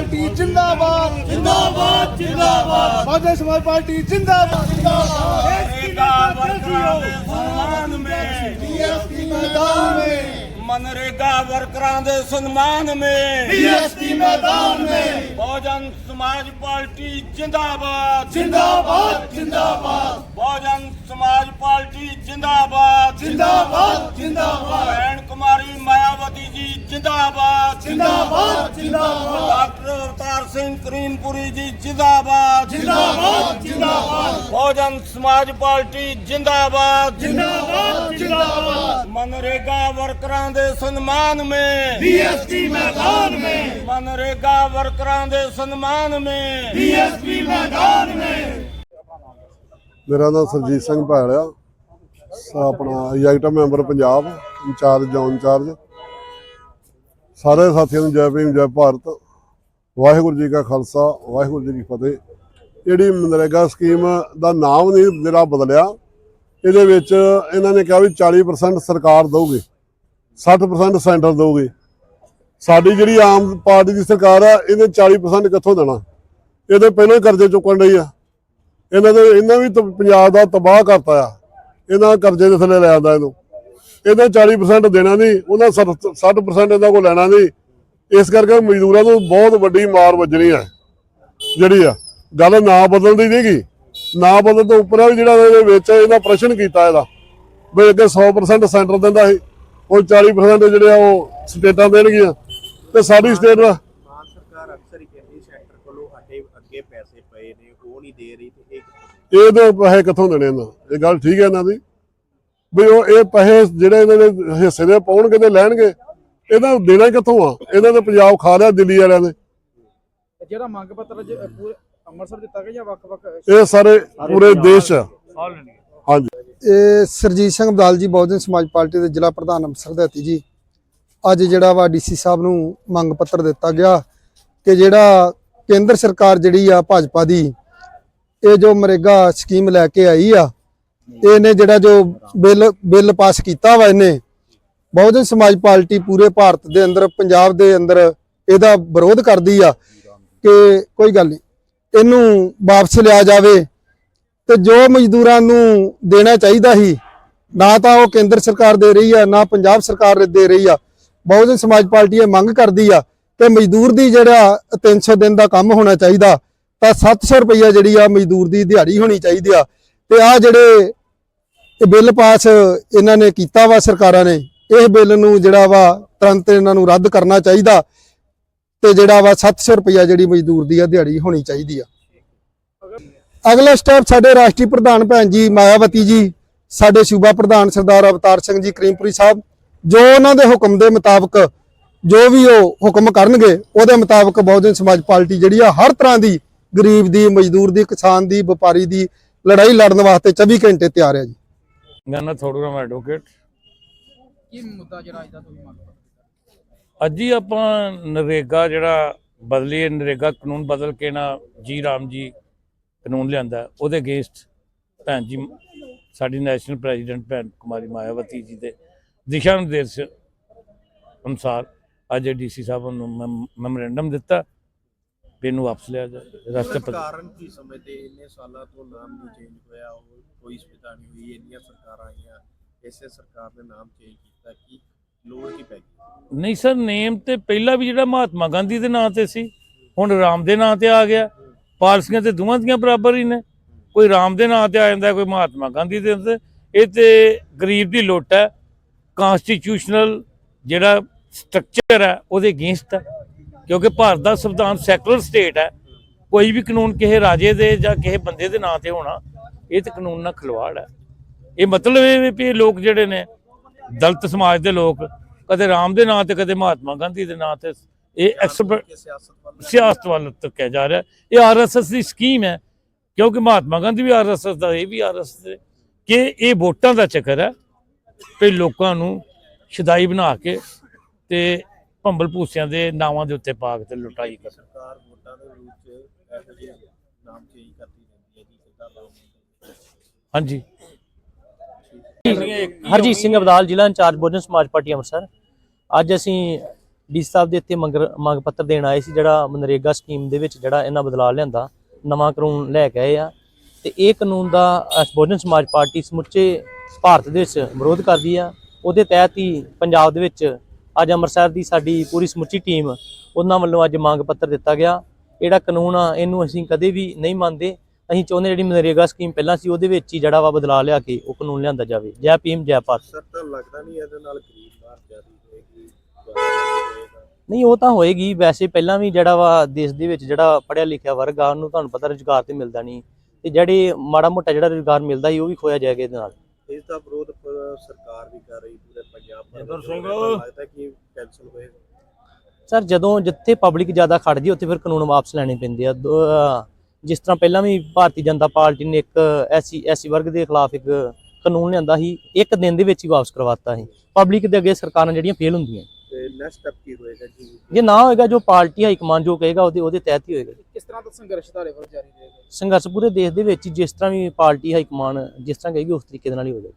Party ਜਿੰਦਾਬਾਦ ਜਿੰਦਾਬਾਦ ਜਿੰਦਾਬਾਦ ਬਹੁਜਨ ਸਮਾਜ ਪਾਰਟੀ ਜਿੰਦਾਬਾਦ ਜਿੰਦਾਬਾਦ मनरेगा वर्करां ਦੇ ਸਨਮਾਨ ਮੇ बीएसपी मैदान में मनरेगा वर्करां ਦੇ ਸਨਮਾਨ ਮੇ बीएसपी मैदान में ਬਹੁਜਨ ਸਮਾਜ ਪਾਰਟੀ ਜਿੰਦਾਬਾਦ जिंदाबाद जिंदाबाद ਬਹੁਜਨ ਸਮਾਜ ਪਾਰਟੀ ਜਿੰਦਾਬਾਦ जिंदाबाद जिंदाबाद ਭੈਣ ਕੁਮਾਰੀ ਮਾਇਆਵਤੀ ਜੀ ਜਿੰਦਾਬਾਦ जिंदाबाद जिंदाबाद ਡਾਕਟਰ ਅਵਤਾਰ ਸਿੰਘ ਕਰੀਮਪੁਰੀ ਜੀ ਜਿੰਦਾਬਾਦ जिंदाबाद जिंदाबाद ਬਹੁਜਨ ਸਮਾਜ ਪਾਰਟੀ ਜਿੰਦਾਬਾਦ जिंदाबाद जिंदाबाद मनरेगा वर्करां ਦੇ ਸਨਮਾਨ ਮੇ बीएसपी मैदान में मनरेगा वर्करां ਦੇ ਸਨਮਾਨ ਮੇ बीएसपी मैदान में ਮੇਰਾ ਨਾਮ ਸਰਜੀਤ ਸਿੰਘ ਭਾਲਿਆ ਆਪਣਾ executive member Punjab incharge zone incharge ਸਾਰੇ ਸਾਥੀਆਂ ਨੂੰ ਜੈ ਭੀਮ, ਜੈ ਭਾਰਤ। ਵਾਹਿਗੁਰੂ ਜੀ ਕਾ ਖਾਲਸਾ, ਵਾਹਿਗੁਰੂ ਜੀ ਕੀ ਫਤਿਹ। ਜਿਹੜੀ ਮਨਰੇਗਾ ਸਕੀਮ ਦਾ ਨਾਮ ਨਹੀਂ ਜਿਹੜਾ ਬਦਲਿਆ, ਇਹਦੇ ਵਿੱਚ ਇਹਨਾਂ ਨੇ ਕਿਹਾ ਵੀ 40% ਸਰਕਾਰ ਦਊਗੀ 60% ਸੈਂਟਰ ਦਊਗੀ। ਸਾਡੀ ਜਿਹੜੀ ਆਮ ਪਾਰਟੀ ਦੀ ਸਰਕਾਰ ਆ, ਇਹਨੇ 40% ਕਿੱਥੋਂ ਦੇਣਾ? ਇਹਦੇ ਪਹਿਲਾਂ ਹੀ ਕਰਜ਼ੇ ਚੁੱਕਣ ਲਈ ਆ। ਇਹਨਾਂ ਦੇ ਇਹਨਾਂ ਵੀ ਤਾਂ ਪੰਜਾਬ ਦਾ ਤਬਾਹ ਕਰਤਾ ਆ। ਇਹਨਾਂ ਕਰਜ਼ੇ ਦੇ ਥੱਲੇ ਲੈ ਆਂਦਾ ਇਹਨੂੰ। ਇਹਦੇ 40% ਦੇਣਾ ਨਹੀਂ ਉਹਨਾਂ 60% ਇਹਨਾਂ ਕੋਲ ਲੈਣਾ ਨਹੀਂ। ਇਸ ਕਰਕੇ ਮਜ਼ਦੂਰਾਂ ਨੂੰ ਬਹੁਤ ਵੱਡੀ ਮਾਰ ਵੱਜਣੀ ਹੈ ਜਿਹੜੀ ਆ। ਗੱਲ ਨਾ ਬਦਲਣ ਦੀ ਨਹੀਂਗੀ ਨਾ ਬਦਲਣ ਤੋਂ ਉੱਪਰ ਆ ਵੀ ਜਿਹੜਾ ਇਹਦੇ ਵਿੱਚ ਇਹਦਾ ਪ੍ਰਸ਼ਨ ਕੀਤਾ ਇਹਦਾ। ਵੀ ਅੱਗੇ 100% ਸੈਂਟਰ ਦਿੰਦਾ ਸੀ ਉਹ 40% ਜਿਹੜੇ ਆ ਉਹ ਸਟੇਟਾਂ ਦੇਣਗੀਆਂ। ਤੇ ਸਾਡੀ ਸਟੇਟ ਦਾ ਸਰਕਾਰ ਅਕਸਰ ਹੀ ਕਹਿੰਦੀ ਸੈਂਟਰ ਕੋਲੋਂ ਸਾਡੇ ਅੱਗੇ ਪੈਸੇ ਪਏ ਨੇ ਉਹ ਨਹੀਂ ਦੇ ਰਹੀ ਤੇ ਇਹ ਇਹਦੇ ਪੈਸੇ ਕਿੱਥੋਂ ਦੇਣੇ ਇਹਨਾਂ? ਇਹ ਗੱਲ ਠੀਕ ਹੈ ਇਹਨਾਂ ਦੀ। ਵੀ ਉਹ ਇਹ ਪੈਸੇ ਜਿਹੜੇ ਇਹਨਾਂ ਦੇ ਹਿੱਸੇ ਦੇ ਪਾਉਣਗੇ ਤੇ ਲੈਣਗੇ ਇਹਨਾਂ ਨੂੰ ਦੇਣਾ ਕਿੱਥੋਂ ਆ? ਇਹਨਾਂ ਨੇ ਪੰਜਾਬ ਖਾ ਲਿਆ ਦਿੱਲੀ ਵਾਲਿਆਂ ਨੇ। ਜਿਹੜਾ ਮੰਗ ਪੱਤਰ ਜ- ਪੂਰੇ ਅੰਮ੍ਰਿਤਸਰ ਦਿੱਤਾ ਗਿਆ ਜਾਂ ਵੱਖ-ਵੱਖ ਇਹ ਸਾਰੇ ਪੂਰੇ ਦੇਸ਼ ਚ ਹਾਂਜੀ। ਇਹ ਸਰਜੀਤ ਸਿੰਘ ਬਦਾਲ ਜੀ ਬਹੁਜਨ ਸਮਾਜ ਪਾਰਟੀ ਦੇ ਜ਼ਿਲ੍ਹਾ ਪ੍ਰਧਾਨ ਅੰਮ੍ਰਿਤਸਰ ਦੇ ਹਤੀ ਜੀ ਅੱਜ ਜਿਹੜਾ ਵਾ ਡੀਸੀ ਸਾਹਿਬ ਨੂੰ ਮੰਗ ਪੱਤਰ ਦਿੱਤਾ ਗਿਆ ਕਿ ਜਿਹੜਾ ਕੇਂਦਰ ਸਰਕਾਰ ਜਿਹੜੀ ਆ ਭਾਜਪਾ ਦੀ ਇਹ ਜੋ ਮਰੇਗਾ ਸਕੀਮ ਲੈ ਕੇ ਆਈ ਆ ਇਹਨੇ ਜਿਹੜਾ ਜੋ ਬਿੱਲ ਬਿੱਲ ਪਾਸ ਕੀਤਾ ਵਾ ਇਹਨੇ, ਬਹੁਜਨ ਸਮਾਜ ਪਾਰਟੀ ਪੂਰੇ ਭਾਰਤ ਦੇ ਅੰਦਰ, ਪੰਜਾਬ ਦੇ ਅੰਦਰ ਇਹਦਾ ਵਿਰੋਧ ਕਰਦੀ ਆ ਕਿ ਕੋਈ ਗੱਲ ਨਹੀਂ, ਇਹਨੂੰ ਵਾਪਸ ਲਿਆ ਜਾਵੇ ਤੇ ਜੋ ਮਜ਼ਦੂਰਾਂ ਨੂੰ ਦੇਣਾ ਚਾਹੀਦਾ ਸੀ, ਨਾ ਤਾਂ ਉਹ ਕੇਂਦਰ ਸਰਕਾਰ ਦੇ ਰਹੀ ਆ, ਨਾ ਪੰਜਾਬ ਸਰਕਾਰ ਦੇ ਰਹੀ ਆ, ਬਹੁਜਨ ਸਮਾਜ ਪਾਰਟੀ ਇਹ ਮੰਗ ਕਰਦੀ ਆ ਕਿ ਮਜ਼ਦੂਰ ਦੀ ਜਿਹੜਾ 300 ਦਿਨ ਦਾ ਕੰਮ ਹੋਣਾ ਚਾਹੀਦਾ, ਤਾਂ 700 ਰੁਪਈਆ ਜਿਹੜੀ ਆ ਮਜ਼ਦੂਰ ਦੀ ਦਿਹਾੜੀ ਹੋਣੀ ਚਾਹੀਦੀ ਆ ਤੇ ਆ ਜਿਹੜੇ ਇਹ ਬਿੱਲ ਪਾਸ ਇਹਨਾਂ ਨੇ ਕੀਤਾ ਵਾ ਸਰਕਾਰਾਂ ਨੇ, ਇਹ ਬਿੱਲ ਨੂੰ ਜਿਹੜਾ ਵਾ ਤੁਰੰਤ ਇਹਨਾਂ ਨੂੰ ਰੱਦ ਕਰਨਾ ਚਾਹੀਦਾ ਤੇ ਜਿਹੜਾ ਵਾ 700 ਰੁਪਈਆ ਜਿਹੜੀ ਮਜ਼ਦੂਰ ਦੀ ਆ ਦਿਹਾੜੀ ਹੋਣੀ ਚਾਹੀਦੀ ਆ। ਅਗਲਾ ਸਟੈਪ ਸਾਡੇ ਰਾਸ਼ਟਰੀ ਪ੍ਰਧਾਨ ਭੈਣ ਜੀ ਮਾਇਆਵਤੀ ਜੀ, ਸਾਡੇ ਸੂਬਾ ਪ੍ਰਧਾਨ ਸਰਦਾਰ ਅਵਤਾਰ ਸਿੰਘ ਜੀ ਕਰੀਮਪੁਰੀ ਸਾਹਿਬ, ਜੋ ਉਹਨਾਂ ਦੇ ਹੁਕਮ ਦੇ ਮੁਤਾਬਕ ਜੋ ਵੀ ਉਹ ਹੁਕਮ ਕਰਨਗੇ, ਉਹਦੇ ਮੁਤਾਬਕ ਬਹੁਜਨ ਸਮਾਜ ਪਾਰਟੀ ਜਿਹੜੀ ਆ ਹਰ ਤਰ੍ਹਾਂ ਦੀ ਗਰੀਬ ਦੀ, ਮਜ਼ਦੂਰ ਦੀ, ਕਿਸਾਨ ਦੀ, ਵਪਾਰੀ ਦੀ ਲੜਾਈ ਲੜਨ ਵਾਸਤੇ 24 ਘੰਟੇ ਤਿਆਰ ਹੈ ਜੀ। ਮੇਰਾ ਨਾਂ ਥੋੜੂ ਰਾਮ ਐਡਵੋਕੇਟ ਕੀ ਮੁੱਦਾ ਜਿਹੜਾ ਅੱਜ ਦਾ ਤੁਸੀਂ ਮੰਗ ਅੱਜ ਹੀ ਆਪਾਂ ਨਰੇਗਾ ਜਿਹੜਾ ਬਦਲੀ ਨਰੇਗਾ ਕਾਨੂੰਨ ਬਦਲ ਕੇ ਨਾ ਜੀ ਰਾਮ ਜੀ ਕਾਨੂੰਨ ਲਿਆਂਦਾ ਉਹਦੇ ਅਗੇਂਸਟ ਭੈਣ ਜੀ ਸਾਡੀ ਨੈਸ਼ਨਲ ਪ੍ਰੈਜ਼ੀਡੈਂਟ ਭੈਣ ਕੁਮਾਰੀ ਮਾਇਆਵਤੀ ਜੀ ਦੇ ਦਿਸ਼ਾ ਨਿਰਦੇਸ਼ ਅਨੁਸਾਰ ਅੱਜ ਡੀਸੀ ਸਾਹਿਬ ਨੂੰ ਮੈਮੋਰੈਂਡਮ ਦਿੱਤਾ। ਵੀ ਇਹਨੂੰ ਵਾਪਸ ਲਿਆ ਜਾਏ ਰਾਸ਼ਟਰਪਤੀ ਕਾਰਨ ਕੀ ਸਮਝਦੇ? ਇੰਨੇ ਸਾਲਾਂ ਤੋਂ ਨਾਮ ਨਹੀਂ ਚੇਂਜ ਹੋਇਆ ਉਹ ਕੋਈ ਸੁਵਿਧਾ ਨਹੀਂ ਹੋਈ ਇੰਨੀਆਂ ਸਰਕਾਰਾਂ ਆਈਆਂ ਇਸੇ ਸਰਕਾਰ ਨੇ ਨਾਮ ਚੇਂਜ ਕੀਤਾ ਕਿ ਲੋੜ ਕੀ ਪੈ ਗਈ? ਨਹੀਂ ਸਰ ਨੇਮ ਤੇ ਪਹਿਲਾਂ ਵੀ ਜਿਹੜਾ ਮਹਾਤਮਾ ਗਾਂਧੀ ਦੇ ਨਾਂ ਤੇ ਸੀ ਹੁਣ ਰਾਮ ਦੇ ਨਾਂ ਤੇ ਆ ਗਿਆ। ਪਾਲਸੀਆਂ ਤੇ ਦੋਵਾਂ ਦੀਆਂ ਬਰਾਬਰ ਹੀ ਨੇ। ਕੋਈ ਰਾਮ ਦੇ ਨਾਂ ਤੇ ਆ ਜਾਂਦਾ ਕੋਈ ਮਹਾਤਮਾ ਗਾਂਧੀ ਦੇ ਨਾਂ ਤੇ। ਇਹ ਤੇ ਗਰੀਬ ਦੀ ਲੁੱਟ ਹੈ। ਕਨਸਟੀਟਿਊਸ਼ਨਲ ਜਿਹੜਾ ਸਟਰਕਚਰ ਹੈ ਉਹਦੇ ਅਗੇਂਸਟ ਹੈ। ਕਿਉਂਕਿ ਭਾਰਤ ਦਾ ਸੰਵਿਧਾਨ ਸੈਕੂਲਰ ਸਟੇਟ ਹੈ। ਕੋਈ ਵੀ ਕਾਨੂੰਨ ਕਿਸੇ ਰਾਜੇ ਦੇ ਜਾਂ ਕਿਸੇ ਬੰਦੇ ਦੇ ਨਾਂ ਤੇ ਹੋਣਾ ਇਹ ਤੇ ਕਾਨੂੰਨ ਨਾਲ ਖਿਲਵਾੜ ਹੈ। ਇਹ ਮਤਲਬ ਇਹ ਵੀ ਇਹ ਲੋਕ ਜਿਹੜੇ ਨੇ ਦਲਿਤ ਸਮਾਜ ਦੇ ਲੋਕ ਕਦੇ ਰਾਮ ਦੇ ਨਾਂ ਤੇ ਕਦੇ ਮਹਾਤਮਾ ਗਾਂਧੀ ਦੇ ਨਾਂ ਤੇ ਇਹ ਐਕਸਪਰਟ ਸਿਆਸਤ ਵੱਲ? ਤੱਕਿਆ ਜਾ ਰਿਹਾ। ਇਹ ਆਰਐਸਐਸ ਦੀ ਸਕੀਮ ਹੈ ਕਿਉਂਕਿ ਮਹਾਤਮਾ ਗਾਂਧੀ ਵੀ ਆਰਐਸਐਸ ਦਾ ਇਹ ਵੀ ਆਰਐਸਐਸ ਦੇ। ਕਿ ਇਹ ਵੋਟਾਂ ਦਾ ਚੱਕਰ ਹੈ ਵੀ ਲੋਕਾਂ ਨੂੰ ਸ਼ਦਾਈ ਬਣਾ ਕੇ ਤੇ ਭੰਬਲ ਭੂਸਿਆਂ ਦੇ ਨਾਵਾਂ ਦੇ ਉੱਤੇ ਪਾ ਕੇ ਤੇ ਲੁਟਾਈ ਕਰ ਸਰਕਾਰ ਵੋਟਾਂ ਦੇ ਰੂਪ ਚ ਇਹੋ ਜਿਹੇ ਨਾਮ ਚੇਂਜ ਕਰਦੀ ਰਹਿੰਦੀ ਹੈ ਜੀ ਸਿੱਧਾ ਹਾਂਜੀ। ਹਰਜੀਤ ਸਿੰਘ ਅਬਦਾਲ ਜ਼ਿਲ੍ਹਾ ਇੰਚਾਰਜ ਬਹੁਜਨ ਸਮਾਜ ਪਾਰਟੀ ਅੰਮ੍ਰਿਤਸਰ। ਅੱਜ ਅਸੀਂ ਡੀ ਸਾਹਿਬ ਦੇ ਇੱਥੇ ਮੰਗ ਮੰਗ ਪੱਤਰ ਦੇਣ ਆਏ ਸੀ ਜਿਹੜਾ ਮਨਰੇਗਾ ਸਕੀਮ ਦੇ ਵਿੱਚ ਜਿਹੜਾ ਇਹਨਾਂ ਬਦਲਾਅ ਲਿਆਂਦਾ ਨਵਾਂ ਕਾਨੂੰਨ ਲੈ ਕੇ ਆਏ ਆ। ਤੇ ਇਹ ਕਾਨੂੰਨ ਦਾ ਬਹੁਜਨ ਸਮਾਜ ਪਾਰਟੀ ਸਮੁੱਚੇ ਭਾਰਤ ਦੇ ਵਿੱਚ ਵਿਰੋਧ ਕਰਦੀ ਆ। ਉਹਦੇ ਤਹਿਤ ਹੀ ਪੰਜਾਬ ਦੇ ਵਿੱਚ ਅੱਜ ਅੰਮ੍ਰਿਤਸਰ ਦੀ ਸਾਡੀ ਪੂਰੀ ਸਮੁੱਚੀ ਟੀਮ ਉਹਨਾਂ ਵੱਲੋਂ ਅੱਜ ਮੰਗ ਪੱਤਰ ਦਿੱਤਾ ਗਿਆ। ਜਿਹੜਾ ਕਾਨੂੰਨ ਆ ਇਹਨੂੰ ਅਸੀਂ ਕਦੇ ਵੀ ਨਹੀਂ ਮੰਨਦੇ। ਅਸੀਂ ਚਾਹੁੰਦੇ ਜਿਹੜੀ ਮਨਰੇਗਾ ਸਕੀਮ ਪਹਿਲਾਂ ਸੀ ਉਹਦੇ ਵਿੱਚ ਹੀ ਜਿਹੜਾ ਵਾ ਬਦਲਾਅ ਲਿਆ ਕੇ ਉਹ ਕਾਨੂੰਨ ਲਿਆਂਦਾ ਜਾਵੇ। ਜੈ ਭੀਮ ਜੈ ਭਾਰਤ। ਸਰ ਤਾਂ ਲੱਗਦਾ ਨਹੀਂ ਇਹਦੇ ਨਾਲ ਗਰੀਬ ਮਾਰ ਜਾਰੀ ਹੋਏਗੀ। ਨਹੀਂ ਉਹ ਤਾਂ ਹੋਏਗੀ। ਵੈਸੇ ਪਹਿਲਾਂ ਵੀ ਜਿਹੜਾ ਵਾ ਦੇਸ਼ ਦੇ ਵਿੱਚ ਜਿਹੜਾ ਪੜ੍ਹਿਆ ਲਿਖਿਆ ਵਰਗ ਆ ਉਹਨੂੰ ਤੁਹਾਨੂੰ ਪਤਾ ਰੁਜ਼ਗਾਰ ਤੇ ਮਿਲਦਾ ਨਹੀਂ। ਤੇ ਜਿਹੜੇ ਮਾੜਾ ਮੋਟਾ ਜਿਹੜਾ ਰੁਜ਼ਗਾਰ ਮਿਲਦਾ ਸੀ ਉਹ ਵੀ ਖੋਇਆ ਜਾਏਗਾ ਇਹਦੇ ਨਾਲ। ਇਸ ਦਾ ਵਿਰੋਧ ਪਰ ਸਰਕਾਰ ਵੀ ਕਰ ਰਹੀ ਪੂਰੇ ਪੰਜਾਬ ਭਰ ਜਿੰਦਰ ਵਿੱਚ। ਸਿੰਘ। ਲੱਗਦਾ ਕਿ ਕੈਨਸਲ ਹੋਏਗਾ ਸਰ ਜਦੋਂ ਜਿੱਥੇ ਪਬਲਿਕ ਜ਼ਿਆਦਾ ਖੜ ਜੀ ਉੱਥੇ ਫਿਰ ਕਾਨੂੰਨ ਵਾਪਸ ਲੈਣੇ ਪੈਂਦੇ ਆ ਦੋ- ਅਹ ਜਿਸ ਤਰ੍ਹਾਂ ਪਹਿਲਾਂ ਵੀ ਭਾਰਤੀ ਜਨਤਾ ਪਾਰਟੀ ਨੇ ਇੱਕ ਐਸਸੀ ਐਸਸੀ ਵਰਗ ਦੇ ਖਿਲਾਫ ਇੱਕ ਕਾਨੂੰਨ ਲਿਆਂਦਾ ਸੀ ਇੱਕ ਦਿਨ ਦੇ ਵਿੱਚ ਹੀ ਵਾਪਸ ਕਰਵਾਤਾ ਸੀ ਪਬਲਿਕ ਦੇ ਅੱਗੇ ਸਰਕਾਰਾਂ ਜਿਹੜੀਆਂ ਫੇਲ ਹੁੰਦੀਆਂ ਤੇ ਨੈਕਸਟ ਸਟੈਪ ਕੀ ਹੋਏਗਾ ਜੀ? ਜੇ ਨਾ ਹੋਏਗਾ ਜੋ ਪਾਰਟੀ ਹਾਈ ਕਮਾਂਡ ਜੋ ਕਹੇਗਾ ਉਹਦੇ ਉਹਦੇ ਤਹਿਤ ਹੀ ਹੋਏਗਾ ਕਿਸ ਤਰ੍ਹਾਂ ਦਾ ਸੰਘਰਸ਼ ਧਾਰੇ ਵੱਲ ਜਾਰੀ ਰਹੇਗਾ? ਸੰਘਰਸ਼ ਪੂਰੇ ਦੇਸ਼ ਦੇ ਵਿੱਚ ਹੀ ਜਿਸ ਤਰ੍ਹਾਂ ਵੀ ਪਾਰਟੀ ਹਾਈ ਕਮਾਂਡ ਜਿਸ ਤਰ੍ਹਾਂ ਕਹੇਗੀ ਉਸ ਤਰੀਕੇ ਦੇ ਨਾਲ ਹੀ ਹੋਏਗਾ